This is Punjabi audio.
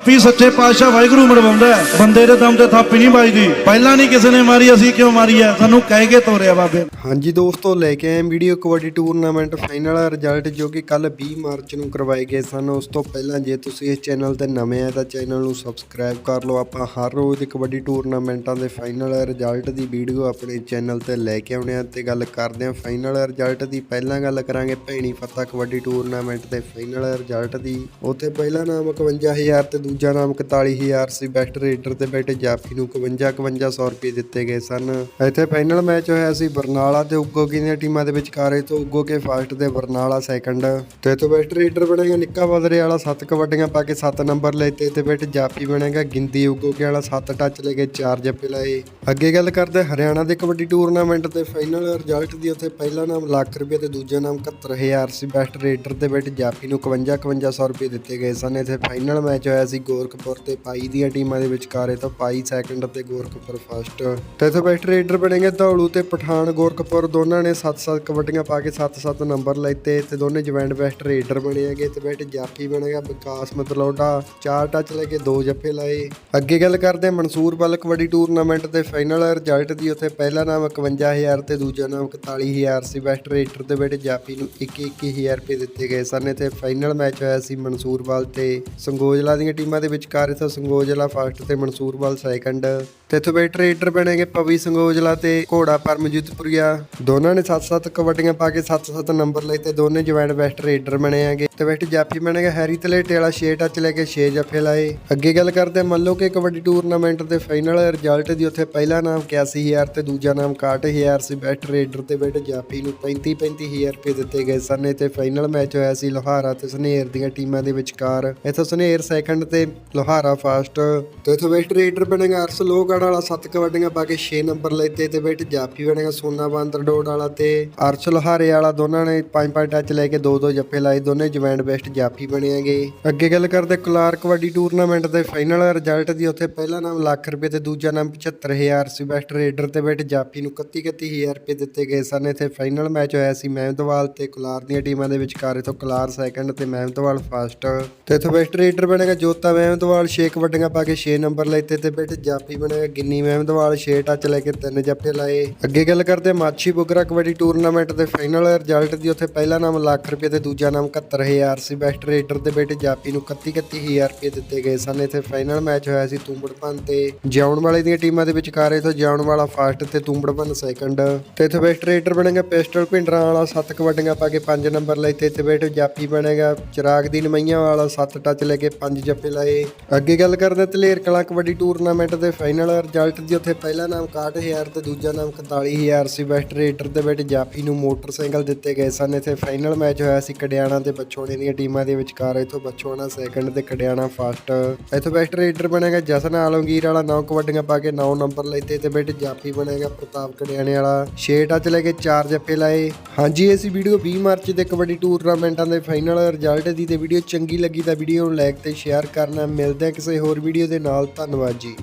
ਵੀ ਸੱਚੇ ਪਾਤਸ਼ਾਹ ਵਾਹਿਗੁਰੂ ਮਰਵਾਉਂਦਾ ਬੰਦੇ ਦੇ ਦਮ ਤੇ ਥਾਪੀ ਨਹੀਂ ਵੱਜਦੀ। ਪਹਿਲਾਂ ਨਹੀਂ ਕਿਸੇ ਨੇ ਮਾਰੀ, ਅਸੀਂ ਕਿਉਂ ਮਾਰੀ ਹੈ? ਸਾਨੂੰ ਕਹਿ ਕੇ ਤੋਰਿਆ ਬਾਬੇ। ਹਾਂਜੀ ਦੋਸਤੋ, ਲੈ ਕੇ ਆਏ video kabaddi tournament final result ਜੋ ਕਿ ਕੱਲ 20 ਮਾਰਚ ਨੂੰ ਕਰਵਾਏ ਗਏ ਸਨ। ਉਸ ਤੋਂ ਪਹਿਲਾਂ ਜੇ ਤੁਸੀਂ ਇਸ ਚੈਨਲ ਤੇ ਨਵੇਂ ਆ ਤਾਂ ਚੈਨਲ ਨੂੰ ਸਬਸਕ੍ਰਾਈਬ ਕਰ ਲਓ। ਆਪਾਂ ਹਰ ਰੋਜ਼ ਦੀ ਕਬੱਡੀ ਟੂਰਨਾਮੈਂਟਾਂ ਦੇ ਫਾਈਨਲ ਰਿਜ਼ਲਟ ਦੀ ਵੀਡੀਓ ਆਪਣੇ ਚੈਨਲ ਤੇ ਲੈ ਕੇ ਆਉਣੇ ਆ ਤੇ ਗੱਲ ਕਰਦੇ ਹਾਂ ਫਾਈਨਲ ਰਿਜ਼ਲਟ ਦੀ। ਪਹਿਲਾਂ ਗੱਲ ਕਰਾਂਗੇ ਭੈਣੀ ਫੱਤਾ ਕਬੱਡੀ ਟੂਰਨਾਮੈਂਟ ਦੇ ਫਾਈਨਲ ਰਿਜ਼ਲਟ ਦੀ। ਉੱਥੇ ਪਹਿਲਾ ਨਾਮ 51000 ਤੇ ਦੂਜਾ ਨਾਮ 41000 ਸੀ ਬੈਸਟ ਰੇਡਰ ਤੇ ਬੈਠੇ ਜਾਫੀ ਨੂੰ 51 5100 ਰੁਪਏ ਦਿੱਤੇ ਗਏ ਸਨ। ਇੱਥੇ ਫਾਈਨਲ ਮੈਚ ਹੋਇਆ ਸੀ ਬਰਨਾਲਾ ਤੇ ਉਗੋ ਦੀਆਂ ਟੀਮਾਂ ਦੇ ਵਿਚਕਾਰ? ਤੋਂ ਉਗੋ ਕੇ ਫਸਟ ਤੇ ਬਰਨਾਲਾ ਸੈਕੰਡ ਤੇ ਤੋਂ ਬੈਸਟ ਰੇਡਰ ਬਣੇਗਾ ਨਿੱਕਾ ਬਦਰੇ ਵਾਲਾ 7 ਕਬੱਡੀਆਂ ਪਾ ਕੇ 7 ਨੰਬਰ ਲਏ ਤੇ ਬੈਠੇ ਜਾਫੀ ਬਣੇਗਾ ਗਿੰਦੀ ਉਗੋ ਕੇ ਵਾਲਾ 7 ਟੱਚ ਲੈ ਕੇ 4 ਜੱਫੇ ਲਾਏ। ਅੱਗੇ ਗੱਲ ਕਰਦੇ ਹਰਿਆਣਾ ਦੇ ਕਬੱਡੀ ਟੂਰਨਾਮੈਂਟ ਤੇ ਫਾਈਨਲ ਰਿਜ਼ਲਟ ਦੀ। ਉੱਥੇ ਪਹਿਲਾ ਨਾਮ ਲੱਖ ਰੁਪਏ ਤੇ ਦੂਜਾ ਨਾਮ 71000 ਸੀ ਬੈਸਟ ਰੇਡਰ ਤੇ ਬੈਠੇ ਜਾਫੀ ਨੂੰ 51 5100 ਰੁਪਏ ਦਿੱਤੇ ਗਏ ਸਨ। ਇੱਥੇ ਫਾਈਨਲ ਮੈਚ ਹੋਇਆ ਸੀ ਗੋਰਖਪੁਰ ਤੇ ਪਾਈ ਦੀਆਂ ਟੀਮਾਂ ਦੇ ਵਿਚਕਾਰ ਤੋਂ ਪਾਈ ਸੈਕੰਡ ਅਤੇ ਗੋਰਖਪੁਰ ਫਸਟ ਤੇ ਇੱਥੇ ਬੈਸਟ ਰੇਡਰ ਬਣੇਗੇ ਧੌਲੂ ਤੇ ਪਠਾਨ। ਗੋਰਖਪੁਰ ਦੋਨਾਂ ਨੇ 7-7 ਕਬੱਡੀਆਂ ਪਾ ਕੇ 7-7 ਨੰਬਰ ਲੈਤੇ ਤੇ ਦੋਨੇ ਜਵੈਂਟ ਬੈਸਟ ਰੇਡਰ ਬਣੇ ਹੈਗੇ। ਤੇ ਬੈਠ ਜਾਫੀ ਬਣੇਗਾ, ਵਿਕਾਸ ਮਤਲੌਡਾ ਚਾਰ ਟੱਚ ਲੈ ਕੇ ਦੋ ਜੱਫੇ ਲਾਏ। ਅੱਗੇ ਗੱਲ ਕਰਦੇ ਹਾਂ ਮਨਸੂਰ ਵੱਲ ਕਬੱਡੀ ਟੂਰਨਾਮੈਂਟ ਦੇ ਫਾਈਨਲ ਰਿਜ਼ਲਟ ਦੀ। ਉੱਥੇ ਪਹਿਲਾ ਨਾਮ 51000 ਤੇ ਦੂਜਾ ਨਾਮ 41000 ਸੀ। ਬੈਸਟ ਰੇਡਰ ਤੇ ਬੈਠੇ ਜਾਫੀ ਨੂੰ 21-21000 ਰੁਪਏ ਦਿੱਤੇ ਗਏ ਸਨ। ਤੇ ਫਾਈਨਲ ਮੈਚ ਹੋਇਆ ਸੀ ਮਨਸੂਰਵਾਲ ਤੇ ਸੰਗੋਜਲਾ ਦੀਆਂ ਟੀਮਾਂ ਦੇ ਵਿਚਕਾਰ ਇਥੋਂ ਸੰਗੋਜਲਾ ਫਸਟ ਤੇ ਮਨਸੂਰਵਾਲ ਸੈਕੰਡ ਤੇ ਇੱਥੋਂ ਬੈਠ ਰੇਡਰ ਬਣੇਗੇ ਪਵੀ ਸੰਗੋਜਲਾ ਤੇ ਘੋੜਾ ਪਰਮਜੀਤਪੁਰੀਆ ਦੋਨਾਂ ਨੇ 7-7 ਕਬੱਡੀਆਂ ਪਾ ਕੇ 7-7 ਨੰਬਰ ਲਏ ਤੇ ਦੋਨੇ ਜਵੈਂਟ ਬੈਸਟ ਰੇਡਰ ਬਣੇ ਹੈਗੇ। ਤੇ ਬੈਠ ਜਾਫੀ ਬਣੇਗਾ ਹੈਰੀ ਤਲੇਟੇ ਵਾਲਾ 6 ਟੱਚ ਲੈ ਕੇ 6 ਜੱਫੇ ਲਾਏ। ਅੱਗੇ ਗੱਲ ਕਰਦੇ ਮੰਨ ਲਓ ਕਿ ਕਬੱਡੀ ਟੂਰਨਾਮੈਂਟ ਦੇ ਫਾਈਨਲ ਰਿਜ਼ਲਟ ਦੀ ਉੱਥੇ ਪਹਿਲਾ ਨਾਮ 81000 ਤੇ ਦੂਜਾ ਨਾਮ 61000 ਸੀ। ਬੈਸਟ ਰੇਡਰ ਤੇ ਬੈਠ ਜਾਫੀ ਨੂੰ 35-35000 ਰੁਪਏ ਦਿੱਤੇ ਗਏ ਸਨ। ਤੇ ਫਾਈਨਲ ਮੈਚ ਹੋਇਆ ਸੀ ਲੋਹਾਰਾ ਤੇ ਸਨੇਰ ਦੀਆਂ ਟੀਮਾਂ ਦੇ ਵਿਚਕਾਰ। ਇੱਥੋਂ ਸਨੇਰ ਸੈਕੰਡ ਤੇ ਲੋਹਾਰਾ ਫਸਟ ਤੇ ਇੱਥੋਂ ਬੈਸਟ ਰੇਡਰ ਬਣੇਗਾ ਅਰਸ ਲੋਹਗੜ੍ਹ ਵਾਲਾ 7 ਕਬੱਡੀਆਂ ਪਾ ਕੇ 6 ਨੰਬਰ ਲੈਤੇ ਤੇ ਬੈਠ ਜਾਫੀ ਬਣੇਗਾ, ਸੋਨਾ ਬਾਂਦਰ ਡੋਡ ਵਾਲਾ ਤੇ ਅਰਸ਼ ਲੋਹਾਰੇ ਵਾਲਾ ਦੋਨਾਂ ਨੇ 5-5 ਟੱਚ ਲੈ ਕੇ 2-2 ਜੱਫੇ ਲਾਏ, ਦੋਨੇ ਜਵੈਂਟ ਬੈਸਟ ਜਾਫੀ ਬਣੇ ਅੱਗੇ ਗੱਲ ਕਰਦੇ ਕੁਲਾਰ ਕਬੱਡੀ ਟੂਰਨਾਮੈਂਟ ਦੇ ਫਾਈਨਲ ਰਿਜ਼ਲਟ ਦੀ, ਉੱਥੇ ਪਹਿਲਾ ਨਾਮ ਲੱਖ ਰੁਪਏ ਤੇ ਦੂਜਾ ਨਾਮ 75000 ਸੀ। ਬੈਸਟ ਰੇਡਰ ਤੇ ਬੈਠ ਜਾਫੀ ਨੂੰ 31-31000 ਰੁਪਏ ਦਿੱਤੇ ਗਏ ਸਨ। ਇੱਥੇ ਫਾਈਨਲ ਮੈਚ ਹੋਇਆ ਸੀ ਮਹਿਮਦਵਾਲ ਤੇ ਕੁਲਾਰ ਦੀਆਂ ਟੀਮਾਂ ਦੇ ਵਿਚਕਾਰ, ਇਥੋਂ ਕੁਲਾਰ ਸੈਕੰਡ ਤੇ ਮਹਿਮਦਵਾਲ ਫਸਟ ਤੇ ਇੱਥੋਂ ਬੈਸਟ ਰੇਡਰ ਬਣੇਗਾ ਜੋਤ ਮਹਿਮਦਵਾਲ 6 ਕਬੱਡੀਆਂ ਪਾ ਕੇ 6 ਨੰਬਰ ਲੈਤੇ ਤੇ ਬੈਠ ਜਾਫੀ ਬਣੇਗਾ ਗਿੰਨੀ। ਮਹਿਮਦਵਾਲ 6 ਟੱਚ ਲੈ ਕੇ 3 ਜੱਫੇ ਲਾਏ। ਅੱਗੇ ਗੱਲ ਕਰਦੇ ਮਾਛੀ ਬੁਗਰਾ ਕਬੱਡੀ ਟੂਰਨਾਮੈਂਟ ਦੇ ਫਾਈਨਲ ਰਿਜ਼ਲਟ ਦੀ। ਉੱਥੇ ਪਹਿਲਾ ਨਾਮ ਲੱਖ ਰੁਪਏ ਤੇ ਦੂਜਾ ਨਾਮ 71000 ਸੀ। ਬੈਸਟ ਰੇਡਰ ਦੇ ਬੇਟੇ ਜਾਪੀ ਨੂੰ 31-31000 ਰੁਪਏ ਦਿੱਤੇ ਗਏ ਸਨ। ਇੱਥੇ ਫਾਈਨਲ ਮੈਚ ਹੋਇਆ ਸੀ ਤੁੰਬੜਪਨ ਤੇ। ਜਾਉਣ ਵਾਲੇ ਦੀਆਂ ਟੀਮਾਂ ਦੇ ਵਿਚਕਾਰ ਇਥੋਂ ਜਿਉਣ ਵਾਲਾ ਫਸਟ ਤੇ ਤੁੰਬੜਪਨ ਸੈਕੰਡ ਤੇ ਇੱਥੇ ਬੈਸਟ ਰੇਡਰ ਬਣੇਗਾ ਪਿਸਟਲ ਭਿੰਡਰਾਂ ਵਾਲਾ 7 ਕਬੱਡੀਆਂ ਪਾ ਕੇ 5 ਨੰਬਰ ਲੈ ਤੇ ਬੇਟੇ ਜਾਪੀ ਬਣੇਗਾ ਚਿਰਾਗ ਦੀ ਨਮਈਆਂ ਵਾਲਾ 7 ਟੱਚ ਲੈ ਕੇ 5 ਜੱਫੇ ਲਾਏ ਅੱਗੇ ਗੱਲ ਕਰਦੇ ਹਾਂ ਧਲੇਰ ਕਬੱਡੀ ਟੂਰਨਾਮੈਂਟ ਦੇ ਫਾਈਨਲ ਰਿਜ਼ਲਟ ਦੀ ਉੱਥੇ ਪਹਿਲਾ ਨਾਮ 61000 ਤੇ ਦੂਜਾ ਨਾਮ 41000 ਸੀ। ਬੈਸਟ ਰੇਟਰ ਦੇ ਬੇਟੇ ਜਾਪੀ ਨੂੰ ਮੋਟਰਸਾਈਕਲ ਦਿੱਤੇ ਗਏ ਸਨ। ਇੱਥੇ ਫਾਈਨਲ ਮੈਚ ਹੋਇਆ ਸੀ ਕੜਿਆਣਾ ਤੇ ਬਛੋੜੇ ਦੀਆਂ ਟੀਮਾਂ ਦੇ ਵਿਚਕਾਰ। ਇਥੋਂ ਬਚੋਣਾ ਸੈਕੰਡ ਤੇ ਕੜਿਆਣਾ ਫਸਟ ਇਥੋਂ ਬੈਸਟ ਰੇਡਰ ਬਣੇਗਾ ਜਸਨ ਆਲਮਗੀਰ ਵਾਲਾ। 9 ਕਬੱਡੀਆਂ ਪਾ ਕੇ 9 ਨੰਬਰ ਲੈਤੇ ਤੇ ਬੇਟੇ ਜਾਫੀ ਬਣੇਗਾ ਪ੍ਰਤਾਪ ਕੜਿਆਣੇ ਵਾਲਾ। 6 ਟੱਚ ਲੈ ਕੇ 4 ਜੱਫੇ ਲਾਏ। ਹਾਂਜੀ ਅਸੀਂ ਵੀਡੀਓ 20 ਮਾਰਚ ਦੇ ਕਬੱਡੀ ਟੂਰਨਾਮੈਂਟਾਂ ਦੇ ਫਾਈਨਲ ਰਿਜ਼ਲਟ ਦੀ। ਤੇ ਵੀਡੀਓ ਚੰਗੀ ਲੱਗੀ ਤਾਂ ਵੀਡੀਓ ਨੂੰ ਲਾਈਕ ਤੇ ਸ਼ੇਅਰ ਕਰ ਕਰਨਾ ਮਿਲਦੇ ਆ ਕਿਸੇ ਹੋਰ ਵੀਡੀਓ ਦੇ ਨਾਲ। ਧੰਨਵਾਦ ਜੀ।